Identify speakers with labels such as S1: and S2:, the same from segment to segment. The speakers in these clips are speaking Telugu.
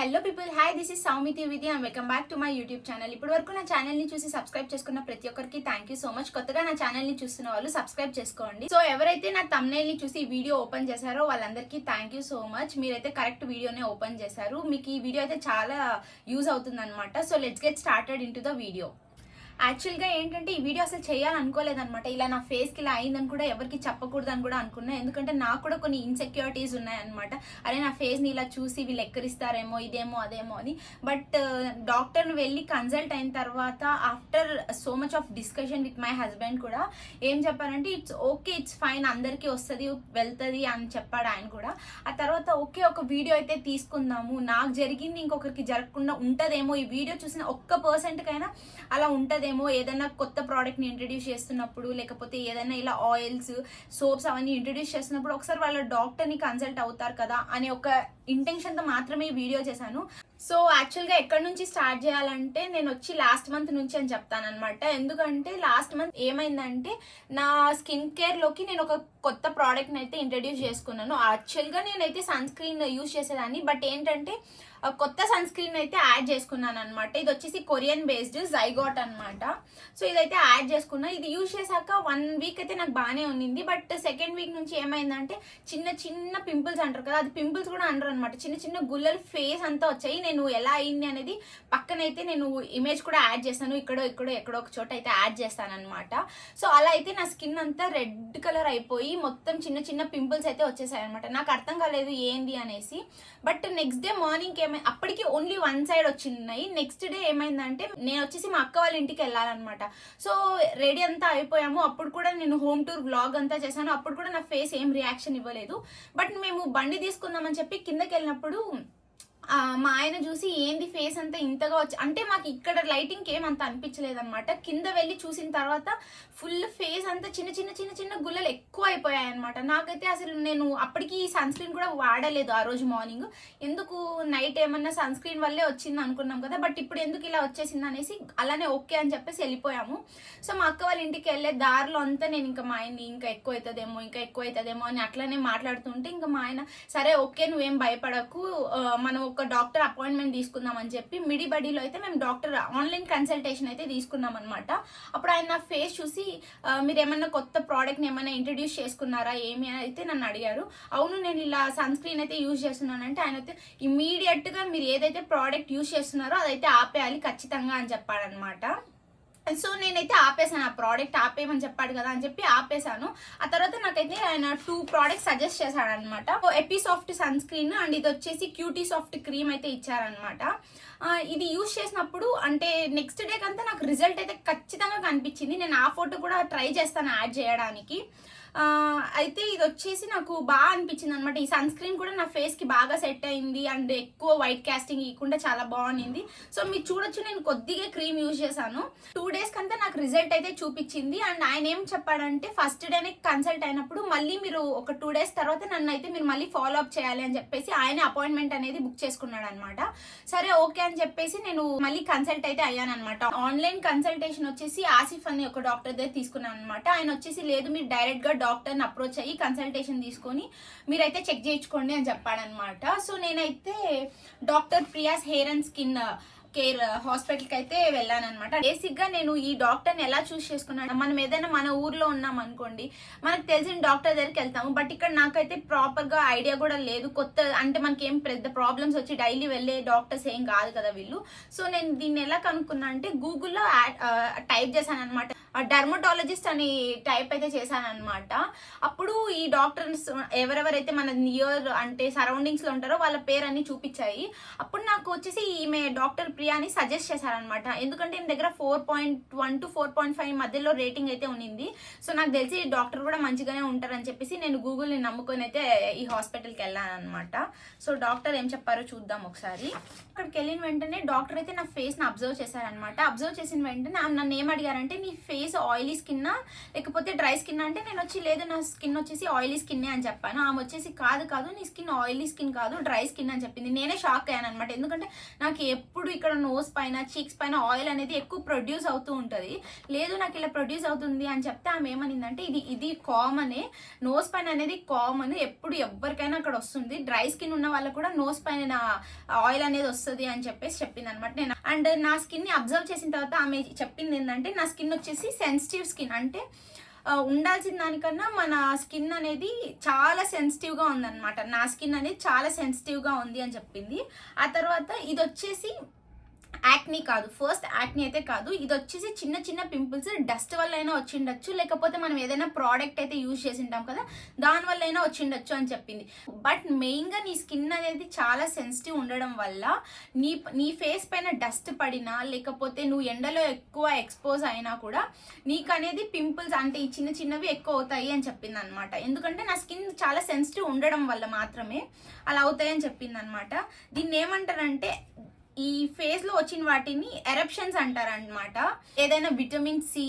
S1: Hello people hi this is Saumiti Vidhi and welcome back to my YouTube channel ఇప్పటి వరకు నా ఛానల్ని చూసి సబ్స్క్రైబ్ చేసుకున్న ప్రతి ఒక్కరికి థ్యాంక్ యూ సో మచ్ కొత్తగా నా ఛానల్ని చూస్తున్న వాళ్ళు సబ్స్క్రైబ్ చేసుకోండి. సో ఎవరైతే నా తమ్నైల్ని చూసి వీడియో ఓపెన్ చేశారో వాళ్ళందరికీ థ్యాంక్ యూ సో మచ్ మీరైతే కరెక్ట్ వీడియోనే ఓపెన్ చేశారు. మీకు ఈ వీడియో అయితే చాలా యూజ్ అవుతుంది అనమాట so let's get started into the video యాక్చువల్గా ఏంటంటే ఈ వీడియో అసలు చేయాలనుకోలేదనమాట ఇలా నా ఫేస్కి ఇలా అయిందని కూడా ఎవరికి చెప్పకూడదని కూడా అనుకున్నా. ఎందుకంటే నాకు కూడా కొన్ని ఇన్సెక్యూరిటీస్ ఉన్నాయన్నమాట. అరే నా ఫేస్ని ఇలా చూసి వీళ్ళు ఎక్కరిస్తారేమో ఇదేమో అదేమో అని. బట్ డాక్టర్ని వెళ్ళి కన్సల్ట్ అయిన తర్వాత after so much of discussion with my husband కూడా ఏం చెప్పారంటే ఇట్స్ ఓకే ఇట్స్ ఫైన్ అందరికీ వస్తుంది వెళ్తుంది అని చెప్పాడు ఆయన కూడా. ఆ తర్వాత ఓకే ఒక వీడియో అయితే తీసుకుందాము. నాకు జరిగింది ఇంకొకరికి జరగకుండా ఉంటుందేమో. ఈ వీడియో చూసిన ఒక్క పర్సెంట్ కైనా అలా ఏమో ఏదైనా కొత్త ప్రోడక్ట్ని ఇంట్రడ్యూస్ చేస్తున్నప్పుడు లేకపోతే ఏదైనా ఇలా ఆయిల్స్ సోప్స్ అవన్నీ ఇంట్రడ్యూస్ చేస్తున్నప్పుడు ఒకసారి వాళ్ళ డాక్టర్ని కన్సల్ట్ అవుతారు కదా అనే ఒక ఇంటెన్షన్తో మాత్రమే వీడియో చేశాను. సో యాక్చువల్గా ఎక్కడి నుంచి స్టార్ట్ చేయాలంటే నేను వచ్చి లాస్ట్ మంత్ నుంచి అని చెప్తానమాట ఎందుకంటే లాస్ట్ మంత్ ఏమైందంటే నా స్కిన్ కేర్లోకి నేను ఒక కొత్త ప్రోడక్ట్ని అయితే ఇంట్రడ్యూస్ చేసుకున్నాను. యాక్చువల్గా నేనైతే సన్ స్క్రీన్ యూజ్ చేసేదాన్ని బట్ ఏంటంటే కొత్త సన్ స్క్రీన్ అయితే యాడ్ చేసుకున్నాను అనమాట ఇది వచ్చేసి కొరియన్ బేస్డ్ జైగాట్ అనమాట సో ఇదైతే యాడ్ చేసుకున్నా. ఇది యూజ్ చేశాక వన్ వీక్ అయితే నాకు బాగానే ఉన్నింది. బట్ సెకండ్ వీక్ నుంచి ఏమైందంటే చిన్న చిన్న పింపుల్స్ అంటారు కదా అది పింపుల్స్ కూడా అంటారు అనమాట చిన్న చిన్న గుల్లలు ఫేస్ అంతా వచ్చాయి. నేను ఎలా అయింది అనేది పక్కనైతే నేను ఇమేజ్ కూడా యాడ్ చేస్తాను ఇక్కడో ఇక్కడో ఎక్కడో ఒక చోట అయితే యాడ్ చేస్తాను అనమాట సో అలా అయితే నా స్కిన్ అంతా రెడ్ కలర్ అయిపోయి మొత్తం చిన్న చిన్న పింపుల్స్ అయితే వచ్చేసాయి అనమాట నాకు అర్థం కాలేదు ఏంది అనేసి. బట్ నెక్స్ట్ డే మార్నింగ్ ఏమై అప్పటికి ఓన్లీ వన్ సైడ్ వచ్చినాయి నెక్స్ట్ డే ఏమైందంటే నేను వచ్చేసి మా అక్క వాళ్ళ ఇంటికి వెళ్ళాలన్నమాట. సో రెడీ అంతా అయిపోయాము. అప్పుడు కూడా నేను హోమ్ టూర్ బ్లాగ్ అంతా చేశాను. అప్పుడు కూడా నా ఫేస్ ఏం రియాక్షన్ ఇవ్వలేదు. బట్ మేము బండి తీసుకుందామని చెప్పి కిందకి వెళ్ళినప్పుడు మా ఆయన చూసి ఏంది ఫేస్ అంతా ఇంతగా వచ్చి అంటే మాకు ఇక్కడ లైటింగ్ ఏమంత అంత అనిపించలేదు అనమాట కింద వెళ్ళి చూసిన తర్వాత ఫుల్ ఫేస్ అంతా చిన్న చిన్న చిన్న చిన్న గుల్లలు ఎక్కువ అయిపోయాయి అనమాట నాకైతే అసలు నేను అప్పటికి సన్ స్క్రీన్ కూడా వాడలేదు ఆ రోజు మార్నింగ్. ఎందుకు నైట్ ఏమన్నా సన్ స్క్రీన్ వల్లే వచ్చింది అనుకున్నాం కదా బట్ ఇప్పుడు ఎందుకు ఇలా వచ్చేసింది అనేసి అలానే ఓకే అని చెప్పేసి వెళ్ళిపోయాము. సో మా అక్క వాళ్ళ ఇంటికి వెళ్ళే దారిలో అంతా నేను ఇంకా మా ఆయన్ని ఇంకా ఎక్కువ అవుతుందేమో ఇంకా ఎక్కువ అవుతుందేమో అని అట్లనే మాట్లాడుతుంటే ఇంకా మా ఆయన సరే ఓకే నువ్వేం భయపడకు. మనం ఒక డాక్టర్ అపాయింట్మెంట్ తీసుకుందాం అని చెప్పి మిడి బడీలో అయితే మేము డాక్టర్ ఆన్లైన్ కన్సల్టేషన్ అయితే తీసుకున్నాం అనమాట అప్పుడు ఆయన నా ఫేస్ చూసి మీరు ఏమన్నా కొత్త ప్రోడక్ట్ని ఏమైనా ఇంట్రడ్యూస్ చేసుకున్నారా? ఏమి? అయితే నన్ను అడిగారు. అవును నేను ఇలా సన్ స్క్రీన్ అయితే యూజ్ చేస్తున్నానంటే ఆయన అయితే ఇమీడియట్గా మీరు ఏదైతే ప్రోడక్ట్ యూజ్ చేస్తున్నారో అదైతే ఆపేయాలి ఖచ్చితంగా అని చెప్పాడనమాట సో నేనైతే ఆపేసాను ఆ ప్రోడక్ట్ ఆపేయమని చెప్పాడు కదా అని చెప్పి ఆపేసాను ఆ తర్వాత నాకైతే ఆయన టూ ప్రోడక్ట్స్ సజెస్ట్ చేశాడు అనమాట ఎపీ సాఫ్ట్ సన్ స్క్రీన్ అండ్ ఇది వచ్చేసి క్యూటీ సాఫ్ట్ క్రీమ్ అయితే ఇచ్చారనమాట ఇది యూజ్ చేసినప్పుడు అంటే నెక్స్ట్ డే కంతా నాకు రిజల్ట్ అయితే ఖచ్చితంగా కనిపించింది. నేను ఆ ఫోటో కూడా ట్రై చేస్తాను యాడ్ చేయడానికి. అయితే ఇది వచ్చేసి నాకు బాగా అనిపించింది అనమాట ఈ సన్ స్క్రీన్ కూడా నా ఫేస్కి బాగా సెట్ అయింది అండ్ ఎక్కువ వైట్ క్యాస్టింగ్ ఇవ్వకుండా చాలా బాగుంది సో మీరు చూడొచ్చు నేను కొద్దిగా క్రీమ్ యూజ్ చేశాను. టూ డేస్ కంతా నాకు రిజల్ట్ అయితే చూపించింది. అండ్ ఆయన ఏం చెప్పాడంటే ఫస్ట్ డేనే కన్సల్ట్ అయినప్పుడు మళ్ళీ మీరు ఒక టూ డేస్ తర్వాత నన్ను అయితే మీరు మళ్ళీ ఫాలో అప్ చేయాలి అని చెప్పేసి ఆయన అపాయింట్మెంట్ అనేది బుక్ చేసుకున్నాడు అనమాట సరే ఓకే అని చెప్పేసి నేను మళ్ళీ కన్సల్ట్ అయితే అయ్యాను అనమాట ఆన్లైన్ కన్సల్టేషన్ వచ్చేసి ఆసిఫ్ అని ఒక డాక్టర్ దగ్గర తీసుకున్నాను అనమాట ఆయన వచ్చేసి లేదు మీరు డైరెక్ట్గా డాక్టర్ని అప్రోచ్ అయ్యి కన్సల్టేషన్ తీసుకొని మీరైతే చెక్ చేయించుకోండి అని చెప్పాడనమాట. సో నేనైతే doctor Priya's hair and skin care హాస్పిటల్కి అయితే వెళ్ళాను అనమాట బేసిక్గా నేను ఈ డాక్టర్ని ఎలా చూస్ చేసుకున్నాను మనం ఏదైనా మన ఊర్లో ఉన్నాం అనుకోండి మనకు తెలిసిన డాక్టర్ దగ్గరికి వెళ్తాము బట్ ఇక్కడ నాకైతే ప్రాపర్గా ఐడియా కూడా లేదు. కొత్త అంటే మనకి ఏం పెద్ద ప్రాబ్లమ్స్ వచ్చి డైలీ వెళ్ళే డాక్టర్స్ ఏం కాదు కదా వీళ్ళు. సో నేను దీన్ని ఎలా కనుక్కున్నా అంటే గూగుల్లో టైప్ చేశాను అనమాట డర్మటాలజిస్ట్ అని టైప్ అయితే చేశాను అనమాట అప్పుడు ఈ డాక్టర్స్ ఎవరెవరైతే మన నియర్ అంటే సరౌండింగ్స్లో ఉంటారో వాళ్ళ పేరు అన్ని చూపించాయి. అప్పుడు నాకు వచ్చేసి ఈమె డాక్టర్ అని సజెస్ట్ చేశారనమాట ఎందుకంటే ఈమె దగ్గర four point one to four point five మధ్యలో రేటింగ్ అయితే ఉన్నింది. సో నాకు తెలిసి డాక్టర్ కూడా మంచిగానే ఉంటారని చెప్పేసి నేను గూగుల్ని నమ్ముకొని అయితే ఈ హాస్పిటల్కి వెళ్ళాను అనమాట సో డాక్టర్ ఏం చెప్పారో చూద్దాం ఒకసారి. అక్కడికి వెళ్ళిన వెంటనే డాక్టర్ అయితే నా ఫేస్ని అబ్జర్వ్ చేశారనమాట అబ్జర్వ్ చేసిన వెంటనే ఆమె నన్ను ఏం అడిగారంటే నీ ఫేస్ ఆయిలీ స్కిన్నా లేకపోతే డ్రై స్కిన్ అంటే నేను వచ్చి లేదు నా స్కిన్ వచ్చేసి ఆయిలీ స్కిన్ అని చెప్పాను. ఆమె వచ్చేసి కాదు కాదు నీ స్కిన్ ఆయిలీ స్కిన్ కాదు డ్రై స్కిన్ అని చెప్పింది. నేనే షాక్ అయ్యాను అనమాట ఎందుకంటే నాకు ఎప్పుడు ఇక్కడ ఇక్కడ నోస్ పైన చీక్స్ పైన ఆయిల్ అనేది ఎక్కువ ప్రొడ్యూస్ అవుతూ ఉంటుంది. లేదు నాకు ఇలా ప్రొడ్యూస్ అవుతుంది అని చెప్తే ఆమె ఏమనిందంటే ఇది ఇది కామనే. నోస్ పైన అనేది కామన్. ఎప్పుడు ఎవరికైనా అక్కడ వస్తుంది. డ్రై స్కిన్ ఉన్న వాళ్ళకు కూడా నోస్ పైన ఆయిల్ అనేది వస్తుంది అని చెప్పేసి చెప్పింది అనమాట నేను. అండ్ నా స్కిన్ని అబ్జర్వ్ చేసిన తర్వాత ఆమె చెప్పింది ఏంటంటే నా స్కిన్ వచ్చేసి సెన్సిటివ్ స్కిన్. అంటే ఉండాల్సిన దానికన్నా మన స్కిన్ అనేది చాలా సెన్సిటివ్గా ఉందన్నమాట నా స్కిన్ అనేది చాలా సెన్సిటివ్గా ఉంది అని చెప్పింది. ఆ తర్వాత ఇది వచ్చేసి యాక్ని కాదు. ఫస్ట్ యాక్ని అయితే కాదు. ఇది వచ్చేసి చిన్న చిన్న పింపుల్స్ డస్ట్ వల్ల అయినా వచ్చిండొచ్చు. లేకపోతే మనం ఏదైనా ప్రోడక్ట్ అయితే యూజ్ చేసి ఉంటాం కదా దాని వల్ల అయినా వచ్చిండొచ్చు అని చెప్పింది. బట్ మెయిన్గా నీ స్కిన్ అనేది చాలా సెన్సిటివ్ ఉండడం వల్ల నీ నీ ఫేస్ పైన డస్ట్ పడినా లేకపోతే నువ్వు ఎండలో ఎక్కువ ఎక్స్పోజ్ అయినా కూడా నీకు అనేది పింపుల్స్ అంటే ఈ చిన్న చిన్నవి ఎక్కువ అవుతాయి అని చెప్పింది అనమాట ఎందుకంటే నా స్కిన్ చాలా సెన్సిటివ్ ఉండడం వల్ల మాత్రమే అలా అవుతాయని చెప్పింది అనమాట దీన్ని ఏమంటారంటే ఈ ఫేస్లో వచ్చిన వాటిని ఎరప్షన్స్ అంటారనమాట ఏదైనా విటమిన్ సి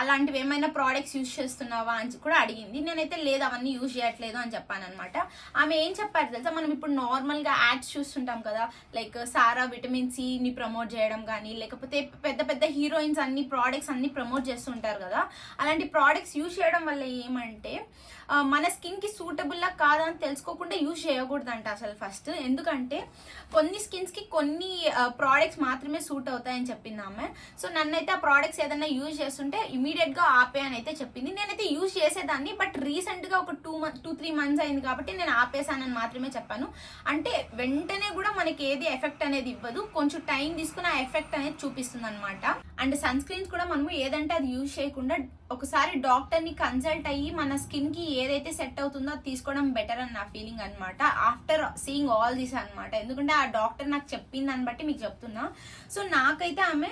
S1: అలాంటివి ఏమైనా ప్రోడక్ట్స్ యూజ్ చేస్తున్నావా అని కూడా అడిగింది. నేనైతే లేదు అవన్నీ యూజ్ చేయట్లేదు అని చెప్పానమాట ఆమె ఏం చెప్పారు తెలుసా? మనం ఇప్పుడు నార్మల్గా యాడ్స్ చూస్తుంటాం కదా లైక్ సారా విటమిన్ సిని ప్రమోట్ చేయడం కానీ లేకపోతే పెద్ద పెద్ద హీరోయిన్స్ అన్ని ప్రోడక్ట్స్ అన్ని ప్రమోట్ చేస్తుంటారు కదా అలాంటి ప్రోడక్ట్స్ యూజ్ చేయడం వల్ల ఏమంటే మన స్కిన్కి సూటబుల్లా కాదా అని తెలుసుకోకుండా యూజ్ చేయకూడదంట అసలు ఫస్ట్ ఎందుకంటే కొన్ని స్కిన్స్కి కొన్ని ప్రోడక్ట్స్ మాత్రమే సూట్ అవుతాయని చెప్పింది ఆమె. సో నన్నైతే ఆ ప్రోడక్ట్స్ ఏదైనా యూజ్ చేస్తుంటే ఇమీడియట్గా ఆపే అని అయితే చెప్పింది. నేనైతే యూజ్ చేసేదాన్ని బట్ రీసెంట్గా ఒక two month two three months అయింది కాబట్టి నేను ఆపేసానని మాత్రమే చెప్పాను. అంటే వెంటనే కూడా మనకి ఏది ఎఫెక్ట్ అనేది ఇవ్వదు. కొంచెం టైం తీసుకుని ఆ ఎఫెక్ట్ అనేది చూపిస్తుంది అనమాట అండ్ సన్ స్క్రీన్స్ కూడా మనము ఏదంటే అది యూజ్ చేయకుండా ఒకసారి డాక్టర్ని కన్సల్ట్ అయ్యి మన స్కిన్కి ఏదైతే సెట్ అవుతుందో అది తీసుకోవడం బెటర్ అని నా ఫీలింగ్ అనమాట ఆఫ్టర్ సీయింగ్ ఆల్ దిస్ అనమాట ఎందుకంటే ఆ డాక్టర్ నాకు చెప్పింది దాన్ని బట్టి మీకు చెప్తున్నా. సో నాకైతే ఆమె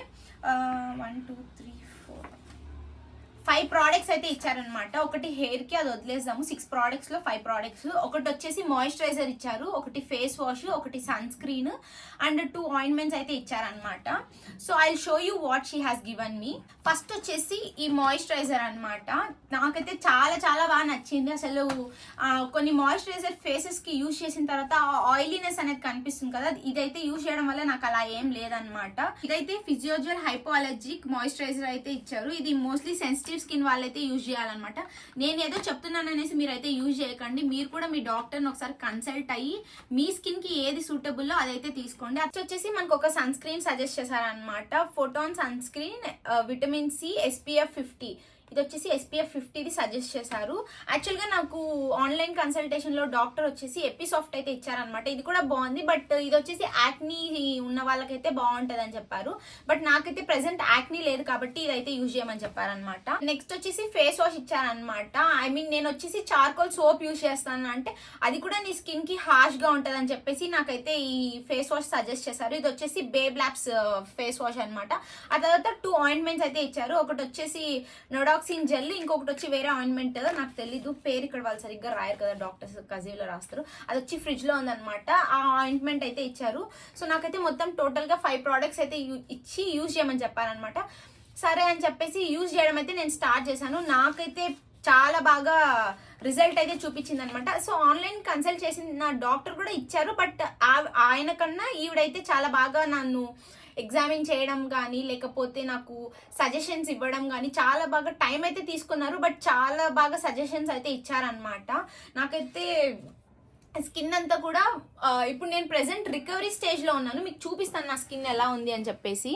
S1: one two three five products అయితే ఇచ్చారనమాట ఒకటి హెయిర్కి అది వదిలేసాము సిక్స్ ప్రోడక్ట్స్లో ఫైవ్ ప్రోడక్ట్స్ ఒకటి వచ్చేసి మాయిశ్చరైజర్ ఇచ్చారు. ఒకటి ఫేస్ వాష్ ఒకటి sun screen and two ointments అయితే ఇచ్చారనమాట so I show you what she has given me first వచ్చేసి ఈ మాయిశ్చరైజర్ అనమాట నాకైతే చాలా చాలా బాగా నచ్చింది. అసలు కొన్ని మాయిశ్చరైజర్ ఫేసెస్కి యూజ్ చేసిన తర్వాత ఆయిలీనెస్ అనేది కనిపిస్తుంది కదా. ఇదైతే యూజ్ చేయడం వల్ల నాకు అలా ఏం లేదనమాట ఇదైతే ఫిజియోజల్ హైపోఅలర్జిక్ మాయిశ్చరైజర్ అయితే ఇచ్చారు. ఇది మోస్ట్లీ సెన్సిటివ్ స్కిన్ వాళ్ళైతే యూజ్ చేయాలన్నమాట. నేను ఏదో చెప్తున్నాను అనేసి మీరైతే యూజ్ చేయకండి. మీరు కూడా మీ డాక్టర్ని ఒకసారి కన్సల్ట్ అయ్యి మీ స్కిన్కి ఏది సూటబుల్లో అదైతే తీసుకోండి. అది వచ్చేసి మనకు ఒక సన్ స్క్రీన్ సజెస్ట్ చేశారనమాట photon sunscreen vitamin C SPF fifty. ఇది వచ్చేసి ఎస్పీఎఫ్ ఫిఫ్టీది సజెస్ట్ చేశారు. యాక్చువల్గా నాకు ఆన్లైన్ కన్సల్టేషన్లో డాక్టర్ వచ్చేసి ఎపిసాఫ్ట్ అయితే ఇచ్చారనమాట ఇది కూడా బాగుంది. బట్ ఇది వచ్చేసి యాక్నీ ఉన్న వాళ్ళకైతే బాగుంటుంది అని చెప్పారు. బట్ నాకైతే ప్రెసెంట్ యాక్నీ లేదు కాబట్టి ఇదైతే యూజ్ చేయమని చెప్పారనమాట నెక్స్ట్ వచ్చేసి ఫేస్ వాష్ ఇచ్చారనమాట ఐ మీన్ నేను వచ్చేసి చార్కోల్ సోప్ యూజ్ చేస్తాను. అంటే అది కూడా నీ స్కిన్కి హార్ష్గా ఉంటుంది అని చెప్పేసి నాకైతే ఈ ఫేస్ వాష్ సజెస్ట్ చేశారు. ఇది వచ్చేసి బేబ్ ఫేస్ వాష్ అనమాట ఆ తర్వాత టూ ఆయింట్మెంట్స్ అయితే ఇచ్చారు. ఒకటి వచ్చేసి నొడాక్సిన్ జెల్ ఇంకొకటి వచ్చి వేరే ఆయింట్మెంట్ నాకు తెలీదు పేరు ఇక్కడ వాళ్ళు సరిగ్గా రాయరు కదా డాక్టర్స్ కజీవ్లో రాస్తారు. అది వచ్చి ఫ్రిడ్జ్లో ఉందనమాట ఆ ఆయింట్మెంట్ అయితే ఇచ్చారు. సో నాకైతే మొత్తం టోటల్గా ఫైవ్ ప్రోడక్ట్స్ అయితే యూ- ఇచ్చి యూజ్ చేయమని చెప్పారనమాట సరే అని చెప్పేసి యూజ్ చేయడం అయితే నేను స్టార్ట్ చేశాను. నాకైతే చాలా బాగా రిజల్ట్ అయితే చూపించింది అనమాట సో ఆన్లైన్ కన్సల్ట్ చేసిన నా డాక్టర్ కూడా ఇచ్చారు. బట్ ఆయన కన్నా ఈవిడైతే చాలా బాగా నన్ను ఎగ్జామిన్ చేయడం కానీ లేకపోతే నాకు సజెషన్స్ ఇవ్వడం కానీ చాలా బాగా టైం అయితే తీసుకున్నారు. బట్ చాలా బాగా సజెషన్స్ అయితే ఇచ్చారనమాట నాకైతే స్కిన్ అంతా కూడా ఇప్పుడు నేను ప్రెసెంట్ రికవరీ స్టేజ్లో ఉన్నాను. మీకు చూపిస్తాను నా స్కిన్ ఎలా ఉంది అని చెప్పేసి.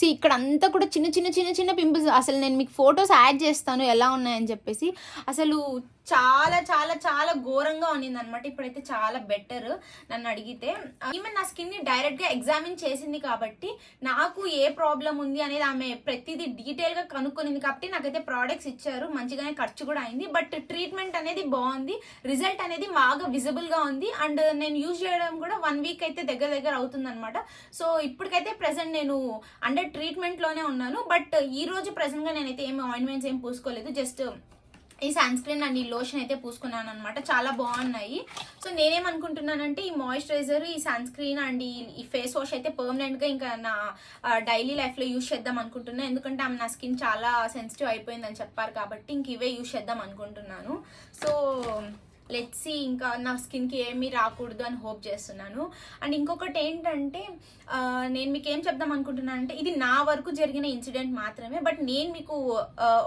S1: సి ఇక్కడ అంతా కూడా చిన్న చిన్న చిన్న చిన్న పింపుల్స్ అసలు నేను మీకు ఫొటోస్ యాడ్ చేస్తాను ఎలా ఉన్నాయని చెప్పేసి అసలు చాలా చాలా చాలా ఘోరంగా ఉన్నింది అనమాట ఇప్పుడైతే చాలా బెటర్ నన్ను అడిగితే. ఈమె నా స్కిన్ని డైరెక్ట్గా ఎగ్జామిన్ చేసింది కాబట్టి నాకు ఏ ప్రాబ్లం ఉంది అనేది ఆమె ప్రతిదీ డీటెయిల్గా కనుక్కొనింది కాబట్టి నాకైతే ప్రోడక్ట్స్ ఇచ్చారు. మంచిగానే ఖర్చు కూడా అయింది. బట్ ట్రీట్మెంట్ అనేది బాగుంది. రిజల్ట్ అనేది బాగా విజిబుల్గా ఉంది. అండ్ నేను యూజ్ చేయడం కూడా వన్ వీక్ అయితే దగ్గర దగ్గర అవుతుంది అనమాట సో ఇప్పటికైతే ప్రెసెంట్ నేను అండర్ ట్రీట్మెంట్లోనే ఉన్నాను. బట్ ఈ రోజు నేనైతే ఏమి ఆయింట్మెంట్స్ ఏం పూసుకోలేదు. జస్ట్ ఈ సన్ స్క్రీన్ అండ్ ఈ లోషన్ అయితే పూసుకున్నాను అనమాట చాలా బాగున్నాయి. సో నేనేమనుకుంటున్నానంటే ఈ మాయిశ్చరైజర్ ఈ సన్ స్క్రీన్ అండ్ ఈ ఫేస్ వాష్ అయితే పర్మనెంట్గా ఇంకా నా డైలీ లైఫ్లో యూస్ యూజ్ చేద్దాం అనుకుంటున్నాను ఎందుకంటే ఆమె నా స్కిన్ చాలా సెన్సిటివ్ అయిపోయిందని చెప్పారు కాబట్టి ఇంక ఇవే యూజ్ చేద్దాం అనుకుంటున్నాను. సో లెట్సీ ఇంకా నా స్కిన్కి ఏమీ రాకూడదు అని హోప్ చేస్తున్నాను. అండ్ ఇంకొకటి ఏంటంటే నేను మీకు ఏం చెప్దాం అనుకుంటున్నాను అంటే ఇది నా వరకు జరిగిన ఇన్సిడెంట్ మాత్రమే బట్ నేను మీకు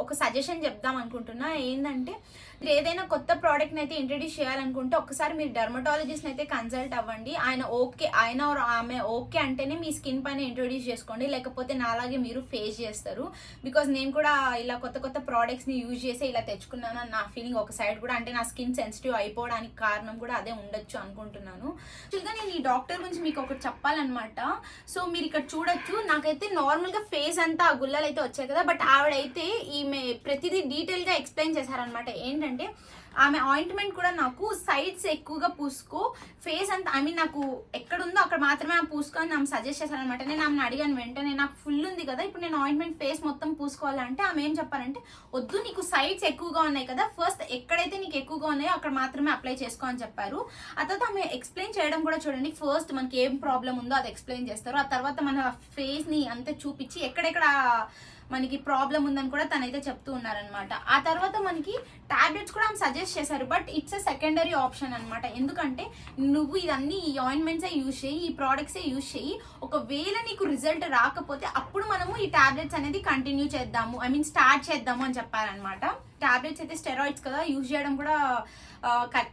S1: ఒక సజెషన్ చెప్దాం అనుకుంటున్నా. ఏంటంటే మీరు ఏదైనా కొత్త ప్రోడక్ట్ని అయితే ఇంట్రడ్యూస్ చేయాలనుకుంటే ఒకసారి మీరు డర్మటాలజిస్ట్ని అయితే కన్సల్ట్ అవ్వండి. ఆయన ఓకే ఆయన ఆమె ఓకే అంటేనే మీ స్కిన్ పైన ఇంట్రొడ్యూస్ చేసుకోండి. లేకపోతే నాలాగే మీరు ఫేస్ చేస్తారు. బికాజ్ నేను కూడా ఇలా కొత్త కొత్త ప్రోడక్ట్స్ని యూజ్ చేసి ఇలా తెచ్చుకున్నాను అని నా ఫీలింగ్ ఒక సైడ్ కూడా. అంటే నా స్కిన్ సెన్సిటివ్ అయిపోవడానికి కారణం కూడా అదే ఉండొచ్చు అనుకుంటున్నాను. యాక్చువల్గా నేను ఈ డాక్టర్ గురించి మీకు ఒకటి చెప్పాలన్నమాట. సో మీరు ఇక్కడ చూడొచ్చు. నాకైతే నార్మల్గా ఫేస్ అంతా ఆ గుల్లలు అయితే వచ్చాయి కదా. బట్ ఆవిడైతే ఈమె ప్రతిదీ డీటెయిల్గా ఎక్స్ప్లెయిన్ చేశారనమాట ఏంటంటే ఆమె ఆయింట్మెంట్ కూడా నాకు సైడ్స్ ఎక్కువగా పూసుకో ఫేస్ అంతా ఐ మీన్ నాకు ఎక్కడుందో అక్కడ మాత్రమే ఆమె పూసుకో అని ఆమె సజెస్ట్ చేశారనమాట నేను ఆమెను అడిగాను వెంటనే నాకు ఫుల్ ఉంది కదా ఇప్పుడు నేను ఆయింట్మెంట్ ఫేస్ మొత్తం పూసుకోవాలంటే ఆమె ఏం చెప్పారంటే వద్దు నీకు సైడ్స్ ఎక్కువగా ఉన్నాయి కదా ఫస్ట్ ఎక్కడైతే నీకు ఎక్కువగా ఉన్నాయో అక్కడ మాత్రమే అప్లై చేసుకో అని చెప్పారు. ఆ తర్వాత ఆమె ఎక్స్ప్లెయిన్ చేయడం కూడా చూడండి ఫస్ట్ మనకి ఏం ప్రాబ్లం ఉందో అది ఎక్స్ప్లెయిన్ చేస్తారు. ఆ తర్వాత మన ఫేస్ని అంతా చూపించి ఎక్కడెక్కడ మనకి ప్రాబ్లం ఉందని కూడా తనైతే చెప్తూ ఉన్నారనమాట ఆ తర్వాత మనకి టాబ్లెట్స్ కూడా ఆమె సజెస్ట్ చేశారు. But it's a secondary option అనమాట ఎందుకంటే నువ్వు ఇదన్నీ ఈ ఆయింట్మెంట్సే యూజ్ చేయి ఈ ప్రోడక్ట్సే యూజ్ చేయి. ఒకవేళ నీకు రిజల్ట్ రాకపోతే అప్పుడు మనము ఈ టాబ్లెట్స్ అనేది కంటిన్యూ చేద్దాము. ఐ మీన్ స్టార్ట్ చేద్దాము అని చెప్పారనమాట టాబ్లెట్స్ అయితే స్టెరాయిడ్స్ కదా యూజ్ చేయడం కూడా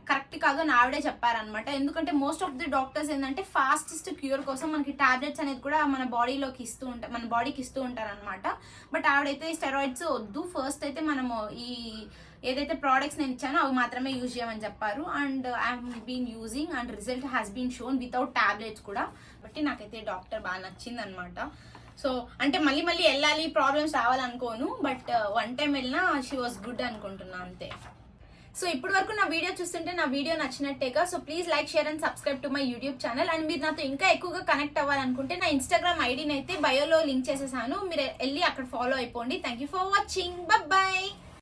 S1: కరెక్ట్ కాదు అని ఆవిడే చెప్పారనమాట ఎందుకంటే మోస్ట్ ఆఫ్ ది డాక్టర్స్ ఏంటంటే ఫాస్టెస్ట్ క్యూర్ కోసం మనకి టాబ్లెట్స్ అనేది కూడా మన బాడీలోకి ఇస్తూ ఉంటారు మన బాడీకి ఇస్తూ ఉంటారనమాట బట్ ఆవిడైతే స్టెరాయిడ్స్ వద్దు. ఫస్ట్ అయితే మనము ఈ ఏదైతే ప్రోడక్ట్స్ నేను ఇచ్చానో అవి మాత్రమే యూజ్ చేయమని చెప్పారు. And I'm been using and result has been shown without tablets కూడా. బట్టి నాకైతే డాక్టర్ బాగా నచ్చింది అనమాట సో అంటే మళ్ళీ మళ్ళీ వెళ్ళాలి ప్రాబ్లమ్స్ రావాలనుకోను బట్ వన్ టైం వెళ్ళినా షీ వాస్ గుడ్ అనుకుంటున్నా అంతే. సో ఇప్పటి వరకు నా వీడియో చూస్తుంటే నా video నచ్చినట్టేగా so please like share and subscribe to my YouTube channel and మీరు నాతో ఇంకా ఎక్కువగా కనెక్ట్ అవ్వాలనుకుంటే నా ఇన్స్టాగ్రామ్ ఐడిని అయితే బయోలో లింక్ చేసేసాను. మీరు వెళ్ళి అక్కడ ఫాలో అయిపోండి. Thank you for watching bye